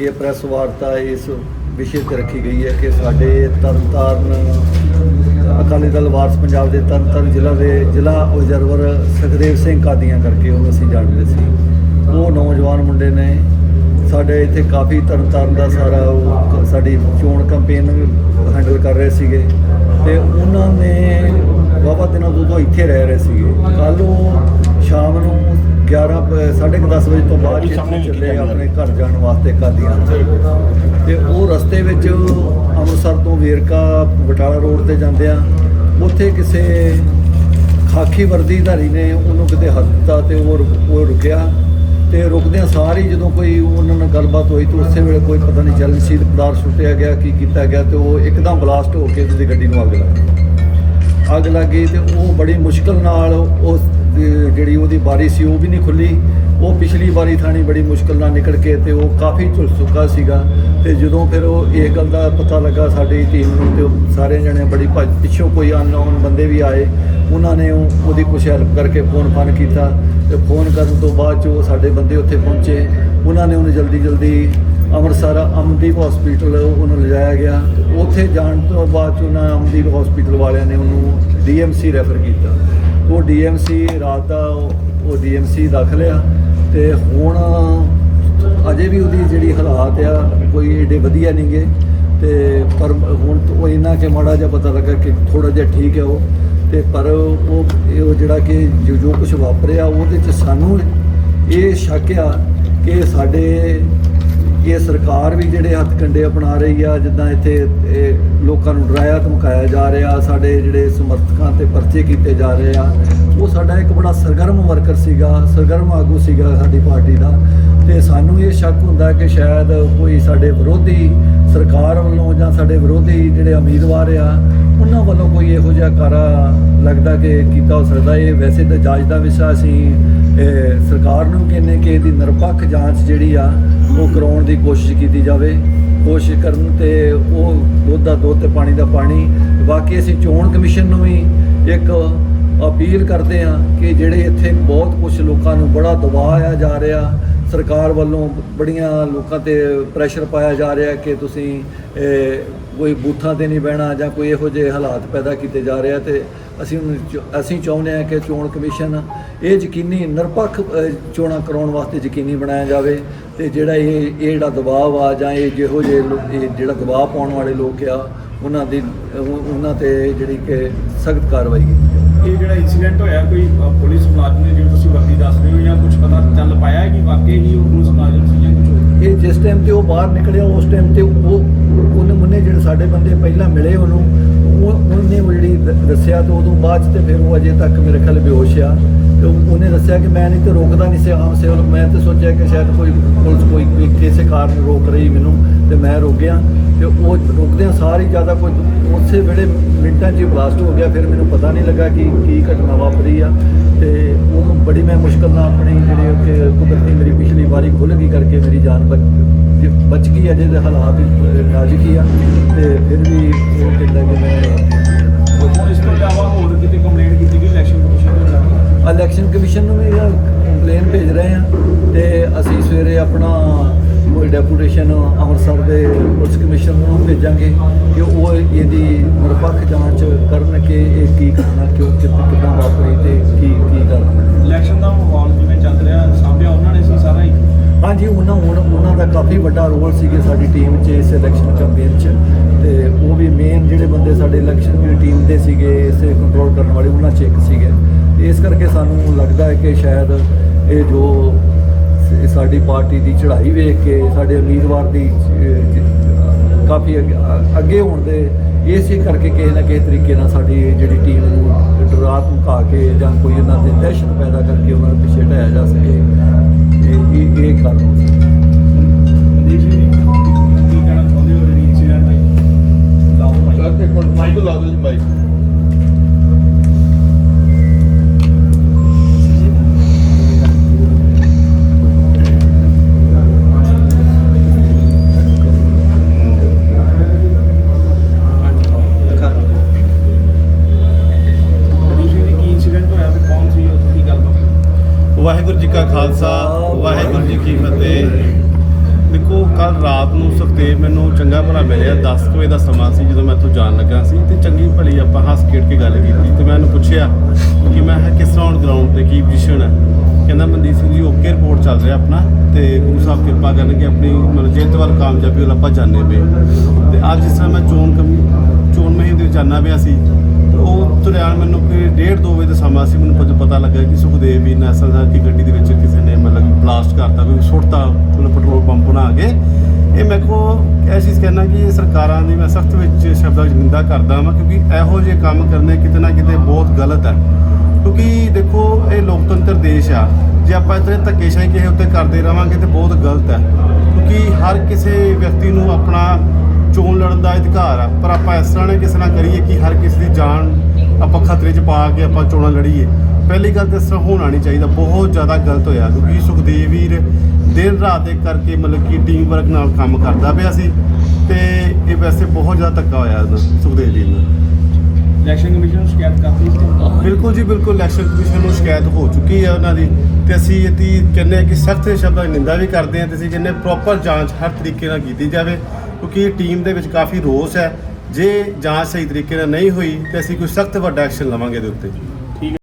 ਇਹ ਪ੍ਰੈਸ ਵਾਰਤਾ ਇਸ ਵਿਸ਼ੇ ਤੇ ਰੱਖੀ ਗਈ ਹੈ ਕਿ ਸਾਡੇ ਤਰਨਤਾਰਨ ਅਕਾਲੀ ਦਲ ਵਾਰਸ ਪੰਜਾਬ ਦੇ ਤਰਨਤਾਰਨ ਜ਼ਿਲ੍ਹਾ ਦੇ ਜ਼ਿਲ੍ਹਾ ਓਬਜ਼ਰਵਰ ਸੁਖਦੇਵ ਸਿੰਘ ਕਾਦੀਆਂ ਕਰਕੇ ਉਹ ਅਸੀਂ ਜਾਣਦੇ ਸੀ। ਉਹ ਨੌਜਵਾਨ ਮੁੰਡੇ ਨੇ ਸਾਡੇ ਇੱਥੇ ਕਾਫੀ ਤਰਨਤਾਰਨ ਦਾ ਸਾਰਾ ਉਹ ਸਾਡੀ ਚੋਣ ਕੈਂਪੇਨ ਹੈਂਡਲ ਕਰ ਰਹੇ ਸੀਗੇ ਤੇ ਉਹਨਾਂ ਨੇ ਵਾਹਵਾ ਦਿਨਾਂ ਤੋਂ ਇੱਥੇ ਰਹਿ ਰਹੇ ਸੀਗੇ। ਕੱਲ ਉਹ ਸ਼ਾਮ ਨੂੰ 11 ਪ- ਸਾਢੇ ਕੁ 10 ਵਜੇ ਤੋਂ ਬਾਅਦ ਚੱਲੇ ਆਪਣੇ ਘਰ ਜਾਣ ਵਾਸਤੇ ਕਾਦੀਆਂ ਤੇ ਉਹ ਰਸਤੇ ਵਿੱਚ ਅੰਮ੍ਰਿਤਸਰ ਤੋਂ ਵੇਰਕਾ ਬਟਾਲਾ ਰੋਡ ਤੇ ਜਾਂਦੇ ਆ। ਉੱਥੇ ਕਿਸੇ ਖਾਕੀ ਵਰਦੀਧਾਰੀ ਨੇ ਉਹਨੂੰ ਕਿਤੇ ਹੱਥ ਦਿੱਤਾ ਤੇ ਉਹ ਉਹ ਰੁਕਿਆ। ਤੇ ਰੁਕਦਿਆਂ ਸਾਰੀ ਜਦੋਂ ਕੋਈ ਉਹਨਾਂ ਨਾਲ ਗੱਲਬਾਤ ਹੋਈ ਤੇ ਉਸੇ ਵੇਲੇ ਕੋਈ ਪਤਾ ਨਹੀਂ ਜਲਨਸ਼ੀਲ ਪਦਾਰਥ ਸੁੱਟਿਆ ਗਿਆ ਕੀ ਕੀਤਾ ਗਿਆ ਤੇ ਉਹ ਇੱਕਦਮ ਬਲਾਸਟ ਹੋ ਕੇ ਉਹਦੀ ਗੱਡੀ ਨੂੰ ਅੱਗ ਲੱਗ ਗਈ। ਅੱਗ ਲੱਗ ਗਈ ਤੇ ਉਹ ਬੜੀ ਮੁਸ਼ਕਲ ਨਾਲ ਉਸ ਜਿਹੜੀ ਉਹਦੀ ਬਾਰੀ ਸੀ ਉਹ ਵੀ ਨਹੀਂ ਖੁੱਲੀ। ਉਹ ਪਿਛਲੀ ਵਾਰੀ ਥਾਣੀ ਬੜੀ ਮੁਸ਼ਕਲ ਨਾਲ ਨਿਕਲ ਕੇ ਤੇ ਉਹ ਕਾਫੀ ਝੁਲ ਸੁੱਕਾ ਸੀਗਾ। ਤੇ ਜਦੋਂ ਫਿਰ ਉਹ ਇਹ ਗੱਲ ਦਾ ਪਤਾ ਲੱਗਾ ਸਾਡੀ ਟੀਮ ਨੂੰ ਤੇ ਸਾਰੇ ਜਣੇ ਬੜੀ ਭੱਜ, ਪਿੱਛੋਂ ਕੋਈ ਅਨਨੋਨ ਬੰਦੇ ਵੀ ਆਏ। ਉਹਨਾਂ ਨੇ ਉਹ, ਉਹਦੀ ਕੁਛ ਹੈਲਪ ਕਰਕੇ ਫੋਨ ਫਾਨ ਕੀਤਾ ਤੇ ਫੋਨ ਕਰਨ ਤੋਂ ਬਾਅਦ 'ਚ ਉਹ ਸਾਡੇ ਬੰਦੇ ਉੱਥੇ ਪਹੁੰਚੇ। ਉਹਨਾਂ ਨੇ ਉਹਨੂੰ ਜਲਦੀ ਜਲਦੀ ਅੰਮ੍ਰਿਤਸਰ ਅਮਦੀਪ ਹਸਪੀਟਲ ਉਹਨੂੰ ਲਿਜਾਇਆ ਗਿਆ। ਉੱਥੇ ਜਾਣ ਤੋਂ ਬਾਅਦ 'ਚ ਉਹਨਾਂ ਅਮਦੀਪ ਹਸਪੀਟਲ ਵਾਲਿਆਂ ਨੇ ਉਹਨੂੰ ਡੀਐਮਸੀ ਰੈਫਰ ਕੀਤਾ। ਉਹ ਡੀਐਮਸੀ ਰਾਤ ਦਾ ਉਹ ਡੀਐਮਸੀ ਦਾਖਲ ਆ ਤੇ ਹੁਣ ਅਜੇ ਵੀ ਉਹਦੀ ਜਿਹੜੀ ਹਾਲਾਤ ਆ, ਕੋਈ ਏਡੇ ਵਧੀਆ ਨਹੀਂਗੇ ਤੇ ਪਰ ਹੁਣ ਉਹ ਇੰਨਾ ਕਿ ਮਾੜਾ ਜਿਹਾ ਪਤਾ ਲੱਗਾ ਕਿ ਥੋੜਾ ਜਿਹਾ ਠੀਕ ਹੈ ਉਹ। ਤੇ ਪਰ ਉਹ ਉਹ ਜਿਹੜਾ ਕਿ ਜੋ ਜੋ ਕੁਝ ਵਾਪਰਿਆ, ਉਹਦੇ ਚ ਸਾਨੂੰ ਇਹ ਸ਼ੱਕ ਆ ਕਿ ਸਾਡੇ ਕਿ ਸਰਕਾਰ ਵੀ ਜਿਹੜੇ ਹੱਥ ਕੰਡੇ ਅਪਣਾ ਰਹੀ ਆ, ਜਿੱਦਾਂ ਇੱਥੇ ਇਹ ਲੋਕਾਂ ਨੂੰ ਡਰਾਇਆ, ਧਮਕਾਇਆ ਜਾ ਰਿਹਾ, ਸਾਡੇ ਜਿਹੜੇ ਸਮਰਥਕਾਂ ਤੇ ਪਰਚੇ ਕੀਤੇ ਜਾ ਰਹੇ ਆ, ਉਹ ਸਾਡਾ ਇੱਕ ਬੜਾ ਸਰਗਰਮ ਵਰਕਰ ਸੀਗਾ, ਸਰਗਰਮ ਆਗੂ ਸੀਗਾ ਸਾਡੀ ਪਾਰਟੀ ਦਾ। ਤੇ ਸਾਨੂੰ ਇਹ ਸ਼ੱਕ ਹੁੰਦਾ ਕਿ ਸ਼ਾਇਦ ਕੋਈ ਸਾਡੇ ਵਿਰੋਧੀ ਸਰਕਾਰ ਵੱਲੋਂ ਜਾਂ ਸਾਡੇ ਵਿਰੋਧੀ ਜਿਹੜੇ ਉਮੀਦਵਾਰ ਆ, ਉਹਨਾਂ ਵੱਲੋਂ ਕੋਈ ਇਹੋ ਜਿਹਾ ਕਾਰਾ ਲੱਗਦਾ ਕਿ ਕੀਤਾ ਹੋ ਸਕਦਾ। ਇਹ ਵੈਸੇ ਤਾਂ ਜਾਂਚ ਦਾ ਵਿਸ਼ਾ ਅਸੀਂ ਸਰਕਾਰ ਨੂੰ ਕਹਿੰਦੇ ਕਿ ਇਹਦੀ ਨਿਰਪੱਖ ਜਾਂਚ ਜਿਹੜੀ ਆ, ਉਹ ਕਰਾਉਣ ਦੀ ਕੋਸ਼ਿਸ਼ ਕੀਤੀ ਜਾਵੇ। ਕੋਸ਼ਿਸ਼ ਕਰਨ ਤੇ ਉਹ ਦੁੱਧ ਦਾ ਦੁੱਧ ਤੇ ਪਾਣੀ ਦਾ ਪਾਣੀ। ਬਾਕੀ ਅਸੀਂ ਚੋਣ ਕਮਿਸ਼ਨ ਨੂੰ ਵੀ ਇੱਕ ਅਪੀਲ ਕਰਦੇ ਆ ਕਿ ਜਿਹੜੇ ਇੱਥੇ ਬਹੁਤ ਕੁਝ ਲੋਕਾਂ ਨੂੰ ਬੜਾ ਦਬਾਅ ਆ ਜਾ ਰਿਹਾ ਸਰਕਾਰ ਵੱਲੋਂ ਬੜੀਆਂ ਲੋਕਾਂ ਤੇ ਪ੍ਰੈਸ਼ਰ ਪਾਇਆ ਜਾ ਰਿਹਾ ਕਿ ਤੁਸੀਂ ਕੋਈ ਬੂਥਾਂ ਤੇ ਨਹੀਂ ਬਹਿਣਾ ਜਾਂ ਕੋਈ ਇਹੋ ਜਿਹੇ ਹਾਲਾਤ ਪੈਦਾ ਕੀਤੇ ਜਾ ਰਹੇ ਆ ਤੇ ਅਸੀਂ ਹੁਣ ਚ- ਅਸੀਂ ਚਾਹੁੰਦੇ ਹਾਂ ਕਿ ਚੋਣ ਕਮਿਸ਼ਨ ਇਹ ਯਕੀਨੀ ਨਿਰਪੱਖ ਚੋਣਾਂ ਕਰਾਉਣ ਵਾਸਤੇ ਯਕੀਨੀ ਬਣਾਇਆ ਜਾਵੇ ਤੇ ਜਿਹੜਾ ਇਹ ਇਹ ਜਿਹੜਾ ਦਬਾਅ ਆ ਜਾਂ ਇਹ ਜਿਹੋ ਜਿਹੇ ਜਿਹੜਾ ਦਬਾਅ ਪਾਉਣ ਵਾਲੇ ਲੋਕ ਆ, ਉਹਨਾਂ ਦੀ ਉਹਨਾਂ ਤੇ ਜਿਹੜੀ ਕਿ ਸਖਤ ਕਾਰਵਾਈ ਕੀਤੀ ਇਹ ਜਿਹੜਾ ਇਨਸੀਡੈਂਟ ਹੋਇਆ, ਕੋਈ ਪੁਲਿਸ ਮੁਲਾਜ਼ਮ ਨੇ ਜਿਵੇਂ ਤੁਸੀਂ ਵਰਦੀ ਦੱਸ ਰਹੇ ਹੋ ਜਾਂ ਕੁਝ ਪਤਾ ਚੱਲ ਪਾਇਆ ਹੈ ਕਿ ਵਾਕਈ ਹੀ ਉਹ ਪੁਲਿਸ ਮੁਲਾਜ਼ਮ ਸੀ ਜਾਂ ਕੁਝ ਹੋਰ? ਇਹ ਜਿਸ ਟਾਈਮ ਤੇ ਉਹ ਬਾਹਰ ਨਿਕਲਿਆ, ਉਸ ਟਾਈਮ ਤੇ ਉਹ, ਉਹਨੇ ਮੁੰਨੇ ਜਿਹੜੇ ਸਾਡੇ ਬੰਦੇ ਪਹਿਲਾਂ ਮਿਲੇ ਉਹਨੂੰ, ਉਹ ਉਹਨੇ ਉਹ ਜਿਹੜੀ ਦ- ਦੱਸਿਆ ਤੇ ਉਦੋਂ ਬਾਅਦ 'ਚ ਤੇ ਫਿਰ ਉਹ ਅਜੇ ਤੱਕ ਮੇਰੇ ਖਿਆਲ ਬੇਹੋਸ਼ ਆ। ਉਹਨੇ ਦੱਸਿਆ ਕਿ ਮੈਂ ਨਹੀਂ ਤੇ ਰੋਕਦਾ ਨਹੀਂ ਸੀ ਆਮ ਸੇਵਲ, ਮੈਂ ਤੇ ਸੋਚਿਆ ਕਿ ਸ਼ਾਇਦ ਕੋਈ ਪੁਲਿਸ ਕੋਈ ਕਿਸੇ ਕਾਰਨ ਰੋਕ ਰਹੀ ਮੈਨੂੰ ਤੇ ਮੈਂ ਰੁਕ ਗਿਆ ਤੇ ਉਹ ਰੁਕਦਿਆਂ ਸਾਰੀ ਜ਼ਿਆਦਾ ਕੋਈ ਉਸੇ ਵੇਲੇ ਮਿੰਟਾਂ 'ਚ ਬਲਾਸਟ ਹੋ ਗਿਆ, ਫਿਰ ਮੈਨੂੰ ਪਤਾ ਨਹੀਂ ਲੱਗਾ ਕਿ, ਕੀ ਘਟਨਾ ਵਾਪਰੀ ਆ ਤੇ ਉਹ ਬੜੀ ਮੈਂ ਮੁਸ਼ਕਲ ਨਾਲ ਆਪਣੀ ਜਿਹੜੀ ਉੱਥੇ ਕੁਦਰਤੀ ਮੇਰੀ ਪਿਛਲੀ ਵਾਰੀ ਖੁੱਲ ਗਈ ਕਰਕੇ ਮੇਰੀ ਜਾਨ ਬਚ ਬਚ ਗਈ, ਅਜੇ ਦੇ ਹਾਲਾਤ ਨਾਜ਼ੁਕ ਹੀ ਆ ਤੇ ਫਿਰ ਵੀ ਉਹ ਕਹਿੰਦਾ ਕਿ ਮੈਂ ਹੁਣ ਇਸ ਤੋਂ ਇਲਾਵਾ ਹੋਰ ਕਿਤੇ ਕੰਪਲੇਂਟ ਕੀਤੀ ਗਈ ਇਲੈਕਸ਼ਨ ਕਮਿਸ਼ਨ ਦੇ ਖਿਲਾਫ ਇਲੈਕਸ਼ਨ ਕਮਿਸ਼ਨ ਨੂੰ ਵੀ ਕੰਪਲੇਨ ਭੇਜ ਰਹੇ ਆ ਤੇ ਅਸੀਂ ਸਵੇਰੇ ਆਪਣਾ ਕੋਈ ਡੈਪੂਟੇਸ਼ਨ ਅੰਮ੍ਰਿਤਸਰ ਦੇ ਪੁਲਿਸ ਕਮਿਸ਼ਨਰ ਨੂੰ ਭੇਜਾਂਗੇ ਕਿ ਉਹ ਇਹਦੀ ਨਿਰਪੱਖ ਜਾਂਚ ਕਰਨ ਕਿ ਇਹ ਕੀ ਕਰਨਾ ਕਿਉਂ ਕਿੱਦਾਂ ਕਿੱਦਾਂ ਵਾਪਰੀ ਤੇ ਕੀ ਕੀ ਕਰਨਾ ਇਲੈਕਸ਼ਨ ਦਾ ਮਾਹੌਲ ਜਿਵੇਂ ਚੱਲ ਰਿਹਾ? ਸਾਹਮਣੇ ਉਹਨਾਂ ਨੇ ਸੀ ਸਾਰਾ ਹੀ? ਹਾਂਜੀ ਉਹਨਾਂ ਹੁਣ ਉਹਨਾਂ ਦਾ ਕਾਫੀ ਵੱਡਾ ਰੋਲ ਸੀਗੇ ਸਾਡੀ ਟੀਮ 'ਚ ਇਸ ਇਲੈਕਸ਼ਨ ਕੈਂਪੇਨ 'ਚ ਤੇ ਉਹ ਵੀ ਮੇਨ ਜਿਹੜੇ ਬੰਦੇ ਸਾਡੇ ਇਲੈਕਸ਼ਨ ਦੀ ਟੀਮ ਦੇ ਸੀਗੇ ਇਸੇ ਕੰਟਰੋਲ ਕਰਨ ਵਾਲੇ ਉਹਨਾਂ 'ਚ ਇੱਕ ਸੀਗੇ। ਇਸ ਕਰਕੇ ਸਾਨੂੰ ਲੱਗਦਾ ਹੈ ਕਿ ਸ਼ਾਇਦ ਇਹ ਜੋ ਸਾਡੀ ਪਾਰਟੀ ਦੀ ਚੜ੍ਹਾਈ ਵੇਖ ਕੇ ਸਾਡੇ ਉਮੀਦਵਾਰ ਦੀ ਕਾਫੀ ਅੱਗੇ- ਹੋਣ ਦੇ ਇਸੇ ਕਰਕੇ ਕਿਸੇ ਨਾ ਕਿਸੇ ਤਰੀਕੇ ਨਾਲ ਸਾਡੀ ਜਿਹੜੀ ਟੀਮ ਨੂੰ ਡਰਾ ਧਮਕਾ ਕੇ ਜਾਂ ਕੋਈ ਇਹਨਾਂ ਤੇ ਦਹਿਸ਼ਤ ਪੈਦਾ ਕਰਕੇ ਉਹਨਾਂ ਨੂੰ ਪਿੱਛੇ ਢਾਇਆ ਜਾ ਸਕੇ। ਇਹ ਇਹ ਇਹ ਕਾਰਨ ਜੀ ਕਾ ਖਾਲਸਾ, ਵਾਹਿਗੁਰੂ ਜੀ ਕੀ ਫਤਿਹ। ਦੇਖੋ ਕੱਲ ਰਾਤ ਨੂੰ ਸੁਖਦੇਵ ਮੈਨੂੰ ਚੰਗਾ ਭਲਾ ਮਿਲਿਆ। 10 ਕੁ ਵਜੇ ਦਾ ਸਮਾਂ ਸੀ ਜਦੋਂ ਮੈਂ ਇੱਥੋਂ ਜਾਣ ਲੱਗਾ ਸੀ ਤੇ ਚੰਗੀ ਭਲੀ ਆਪਾਂ ਹੱਸ ਖੇਡ ਕੇ ਗੱਲ ਕੀਤੀ ਤੇ ਮੈਂ ਉਹਨੂੰ ਪੁੱਛਿਆ ਕਿ ਮੈਂ ਕਿਹਾ, ਕਿਸ ਤਰ੍ਹਾਂ ਹੁਣ ਗਰਾਊਂਡ ਤੇ ਕੀ ਪੋਜੀਸ਼ਨ ਹੈ? ਕਹਿੰਦਾ, ਮਨਦੀਪ ਸਿੰਘ ਜੀ ਓਕੇ ਰਿਪੋਰਟ ਚੱਲ ਰਿਹਾ ਆਪਣਾ ਤੇ ਗੁਰੂ ਸਾਹਿਬ ਕਿਰਪਾ ਕਰਨਗੇ ਆਪਣੀ, ਮਤਲਬ ਜਿੱਤ ਵੱਲ ਕਾਮਯਾਬੀ ਵੱਲ ਆਪਾਂ ਜਾਣੇ ਪਏ। ਤੇ ਅੱਜ ਜਿਸ ਤਰ੍ਹਾਂ ਮੈਂ ਚੋਣ ਕਮੀ, ਚੋਣ ਮਹੀਨੇ ਦੇ ਜਾਣਾ ਪਿਆ ਸੀ, ਤੇ ਉਹ ਦੌਰਾਨ ਮੈਨੂੰ ਕੋਈ ਡੇਢ ਦੋ ਵਜੇ ਦਾ ਸਮਾਂ ਸੀ ਮੈਨੂੰ ਪਤਾ ਲੱਗਾ ਕਿ ਸੁਖਦੇਵ ਵੀ ਨੈਸ਼ਨਲ ਸਾਹਿਬ ਦੀ ਗੱਡੀ ਦੇ ਵਿੱਚ ਕਿਸੇ ਨੇ ਮਤਲਬ ਬਲਾਸਟ ਕਰਤਾ, ਕੋਈ ਸੁੱਟਤਾ, ਮਤਲਬ ਪੈਟਰੋਲ ਪੰਪ ਬਣਾ ਕੇ। ਇਹ ਮੈਂ ਕੋ ਇਹ ਚੀਜ਼ ਕਹਿਣਾ ਕਿ ਇਹ ਸਰਕਾਰਾਂ ਦੀ ਮੈਂ ਸਖਤ ਵਿੱਚ ਸ਼ਬਦਾਂ ਵਿੱਚ ਨਿੰਦਾ ਕਰਦਾ ਹਾਂ ਕਿਉਂਕਿ ਇਹੋ ਜਿਹੇ ਕੰਮ ਕਰਨੇ ਕਿਤੇ ਨਾ ਕਿਤੇ ਬਹੁਤ ਗਲਤ ਹੈ ਕਿਉਂਕਿ ਦੇਖੋ, ਇਹ ਲੋਕਤੰਤਰ ਦੇਸ਼ ਆ। ਜੇ ਆਪਾਂ ਇਤਨੇ ਧੱਕੇਸ਼ਾਹੀ ਕਿਸੇ ਉੱਤੇ ਕਰਦੇ ਰਵਾਂਗੇ ਤੇ ਬਹੁਤ ਗਲਤ ਹੈ ਕਿਉਂਕਿ ਹਰ ਕਿਸੇ ਵਿਅਕਤੀ ਨੂੰ ਆਪਣਾ ਚੋਣ ਲੜਨ ਦਾ ਅਧਿਕਾਰ ਆ। ਪਰ ਆਪਾਂ ਇਸ ਤਰ੍ਹਾਂ ਨੇ ਕਿਸੇ ਨਾਲ ਕਰੀਏ ਕਿ ਹਰ ਕਿਸੇ ਦੀ ਜਾਨ ਆਪਾਂ ਖਤਰੇ 'ਚ ਪਾ ਕੇ ਆਪਾਂ ਚੋਣਾਂ ਲੜੀਏ। ਪਹਿਲੀ ਗੱਲ ਤਾਂ ਇਸ ਤਰ੍ਹਾਂ ਹੋਣਾ ਨਹੀਂ ਚਾਹੀਦਾ ਬਹੁਤ ਜ਼ਿਆਦਾ ਗਲਤ ਹੋਇਆ। ਕਿਉਂਕਿ ਸੁਖਦੇਵ ਵੀਰ ਦਿਨ ਰਾਤ ਇੱਕ ਕਰਕੇ ਮਤਲਬ ਕਿ ਟੀਮ ਵਰਕ ਨਾਲ ਕੰਮ ਕਰਦਾ ਪਿਆ ਸੀ ਤੇ ਇਹ ਵੈਸੇ ਬਹੁਤ ਜ਼ਿਆਦਾ ਧੱਕਾ ਹੋਇਆ ਉਹਦਾ ਸੁਖਦੇਵ ਵੀਰ ਨਾਲ ਇਲੈਕਸ਼ਨ ਕਮਿਸ਼ਨ ਨੂੰ ਸ਼ਿਕਾਇਤ ਕਰਤੀ ਸੀ? ਬਿਲਕੁਲ ਜੀ ਬਿਲਕੁਲ ਇਲੈਕਸ਼ਨ ਕਮਿਸ਼ਨ ਨੂੰ ਸ਼ਿਕਾਇਤ ਹੋ ਚੁੱਕੀ ਹੈ ਉਹਨਾਂ ਦੀ ਤੇ ਅਸੀਂ ਇਹਦੀ ਕਹਿੰਦੇ ਹਾਂ ਕਿ ਸਖਤ ਸ਼ਬਦਾਂ ਦੀ ਨਿੰਦਾ ਵੀ ਕਰਦੇ ਹਾਂ ਤੇ ਅਸੀਂ ਕਹਿੰਦੇ ਪ੍ਰੋਪਰ ਜਾਂਚ ਹਰ ਤਰੀਕੇ ਨਾਲ ਕੀਤੀ ਜਾਵੇ ਕਿਉਂਕਿ ਟੀਮ ਦੇ ਵਿੱਚ ਕਾਫੀ ਰੋਸ ਹੈ। ਜੇ ਜਾਂਚ ਸਹੀ ਤਰੀਕੇ ਨਾਲ ਨਹੀਂ ਹੋਈ ਤੇ ਅਸੀਂ ਕੋਈ ਸਖਤ ਵੱਡਾ ਐਕਸ਼ਨ ਲਵਾਂਗੇ ਇਹਦੇ ਉੱਤੇ।